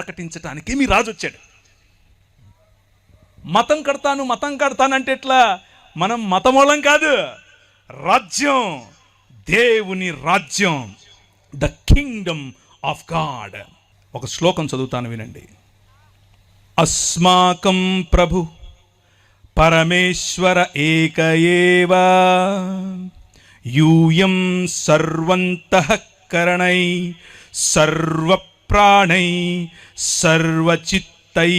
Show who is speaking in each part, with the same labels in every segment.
Speaker 1: ప్రకటించటానికి మీ రాజు వచ్చాడు. మతం కడతాను మతం కడతాను అంటే ఎట్లా? మనం మతమూలం కాదు రాజ్యం దేవుని రాజ్యం. ద కింగ్డమ్ ఆఫ్ గాడ్ ఒక శ్లోకం చదువుతాను వినండి. అస్మాకం ప్రభు పరమేశ్వర ఏక ఏవ యూయం సర్వంతఃకరణై ప్రాణై సర్వచిత్తై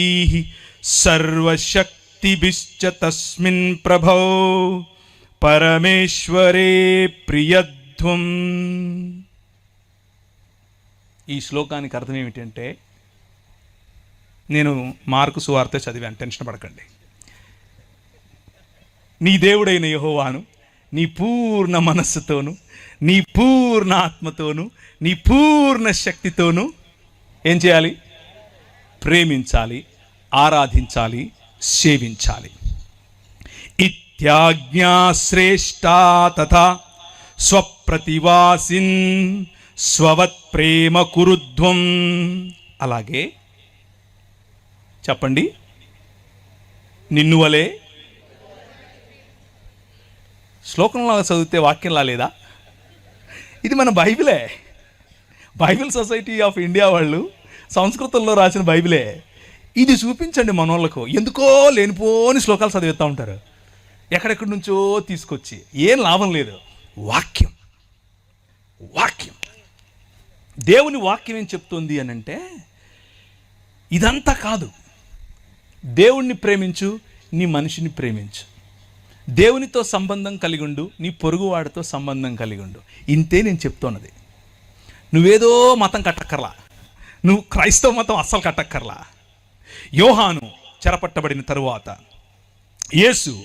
Speaker 1: సర్వశక్తిభిశ్చ తస్మిన్ ప్రభో పరమేశ్వరే ప్రియధ్వం ఈ శ్లోకానికి అర్థం ఏమిటంటే నేను మార్కు సువార్త చదివాను టెన్షన్ పడకండి. నీ దేవుడైన యహోవాను నీ పూర్ణ మనస్సుతోను నీ పూర్ణ ఆత్మతోను నీ పూర్ణ శక్తితోను ఏం చేయాలి? ప్రేమించాలి ఆరాధించాలి సేవించాలి. ఇత్యాజ్ఞా శ్రేష్టా తథా స్వప్రతివాసిన్ స్వవత్ ప్రేమ కురుధ్వం. అలాగే చెప్పండి. నిన్ను వలే. శ్లోకంలాగా చదివితే వాక్యంలా లేదా? ఇది మన బైబిలే. బైబిల్ సొసైటీ ఆఫ్ ఇండియా వాళ్ళు సంస్కృతంలో రాసిన బైబిలే. ఇది చూపించండి మనోళ్ళకు. ఎందుకో లేనిపోని శ్లోకాలు చదివిస్తూ ఉంటారు. ఎక్కడెక్కడి నుంచో తీసుకొచ్చి. ఏం లాభం లేదు. వాక్యం. వాక్యం. దేవుని వాక్యం ఏం చెప్తుంది అని అంటే ఇదంతా కాదు. దేవుణ్ణి ప్రేమించు నీ మనిషిని ప్రేమించు. దేవునితో సంబంధం కలిగి ఉండు నీ పొరుగువాడితో సంబంధం కలిగి ఉండు. ఇంతే నేను చెప్తున్నది. నువ్వేదో మతం కట్టక్కర్లా. నువ్వు క్రైస్తవ మతం అస్సలు కట్టక్కర్లా. యోహాను చెరపట్టబడిన తరువాత యేసు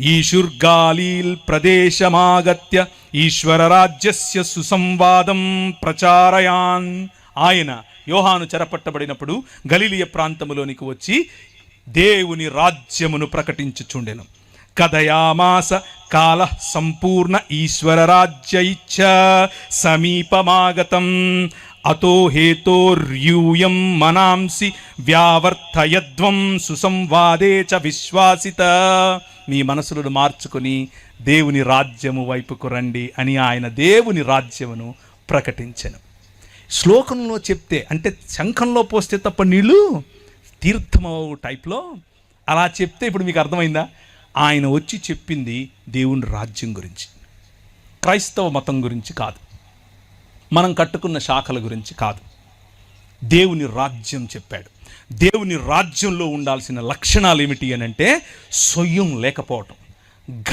Speaker 1: ఈశుర్గాలీల్ ప్రదేశమాగత్య ఈశ్వరరాజ్యస్య సుసంవాదం ప్రచారయాన్ ఆయన యోహాను చెరపట్టబడినప్పుడు గలిలియ ప్రాంతములోనికి వచ్చి దేవుని రాజ్యమును ప్రకటించుచుండెను. కథయామాస కాల సంపూర్ణ ఈశ్వర సమీపమాగతం. అతో హేతోర్యూయం మనాంసి వ్యావర్తయద్వం సుసంవాదే చ విశ్వాసిత. మీ మనసులను మార్చుకుని దేవుని రాజ్యము వైపుకు రండి అని ఆయన దేవుని రాజ్యమును ప్రకటించను. శ్లోకంలో చెప్తే అంటే శంఖంలో పోస్తే తప్ప నీళ్ళు తీర్థమవు టైప్లో అలా చెప్తే ఇప్పుడు మీకు అర్థమైందా? ఆయన వచ్చి చెప్పింది దేవుని రాజ్యం గురించి. క్రైస్తవ మతం గురించి కాదు. మనం కట్టుకున్న శాఖల గురించి కాదు. దేవుని రాజ్యం చెప్పాడు. దేవుని రాజ్యంలో ఉండాల్సిన లక్షణాలు ఏమిటి అని అంటే సొయ్యం లేకపోవటం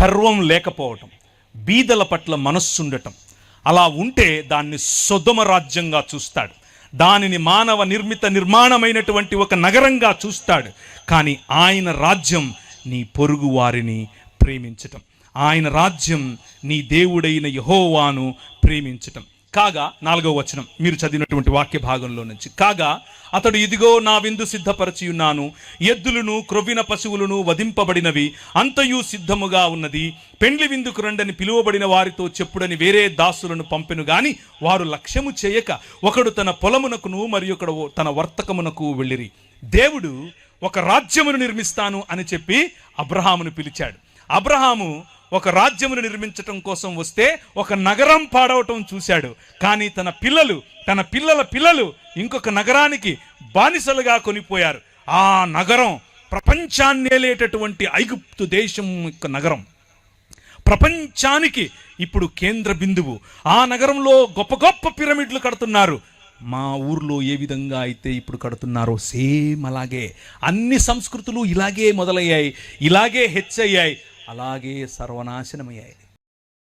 Speaker 1: గర్వం లేకపోవటం బీదల పట్ల మనస్సుండటం అలా ఉంటే దాన్ని సొదమ రాజ్యంగా చూస్తాడు. దానిని మానవ నిర్మిత నిర్మాణమైనటువంటి ఒక నగరంగా చూస్తాడు. కానీ ఆయన రాజ్యం నీ పొరుగు వారిని ప్రేమించటం. ఆయన రాజ్యం నీ దేవుడైన యహోవాను ప్రేమించటం. కాగా నాలుగవ వచనం మీరు చదివినటువంటి వాక్య భాగంలో నుంచి. కాగా అతడు ఇదిగో నా విందు సిద్ధపరచి ఉన్నాను ఎద్దులను క్రొవ్విన పశువులను వధింపబడినవి అంతయు సిద్ధముగా ఉన్నది. పెండ్లి విందుకు రండని పిలువబడిన వారితో చెప్పుడని వేరే దాసులను పంపెను గాని వారు లక్ష్యము చేయక ఒకడు తన పొలమునకును మరి ఒకడు తన వర్తకమునకు వెళ్ళిరి. దేవుడు ఒక రాజ్యమును నిర్మిస్తాను అని చెప్పి అబ్రహామును పిలిచాడు. అబ్రహాము ఒక రాజ్యమును నిర్మించటం కోసం వస్తే ఒక నగరం పాడవటం చూశాడు. కానీ తన పిల్లలు తన పిల్లల పిల్లలు ఇంకొక నగరానికి బానిసలుగా కొనిపోయారు. ఆ నగరం ప్రపంచాన్నేలేటటువంటి ఐగుప్తు దేశం యొక్క నగరం. ప్రపంచానికి ఇప్పుడు కేంద్ర బిందువు. ఆ నగరంలో గొప్ప గొప్ప పిరమిడ్లు కడుతున్నారు. మా ఊర్లో ఏ విధంగా అయితే ఇప్పుడు కడుతున్నారో సేమ్ అలాగే. అన్ని సంస్కృతులు ఇలాగే మొదలయ్యాయి. ఇలాగే హెచ్చయ్యాయి అలాగే సర్వనాశనమయ్యాయి.